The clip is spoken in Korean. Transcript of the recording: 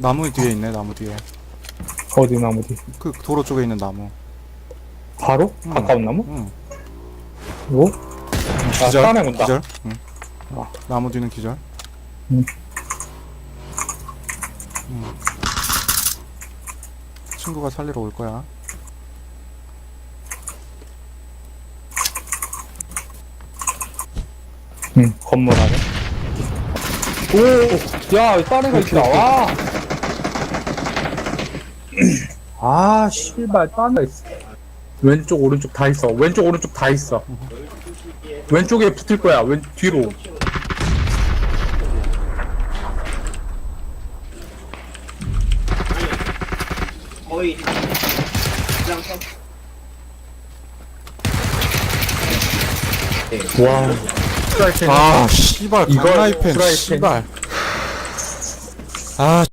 나무 뒤에 있네 나무 뒤에 어디 나무 뒤? 그 도로 쪽에 있는 나무 바로? 응. 가까운 나무? 응 뭐? 아, 기절 싸움에 온다. 기절 응 아. 나무 뒤는 기절 응. 응. 친구가 살리러 올 거야 응, 건물 안에. 오! 야, 딴 애가 있다, 와! 아, 씨발, 딴 애가 있어. 왼쪽, 오른쪽 다 있어. 왼쪽, 오른쪽 다 있어. 왼쪽에 붙을 거야, 왼, 뒤로. 거의 그냥 서 와. 프라이팬. 아 씨발 이걸 강라이팬 프라이팬. 씨발 아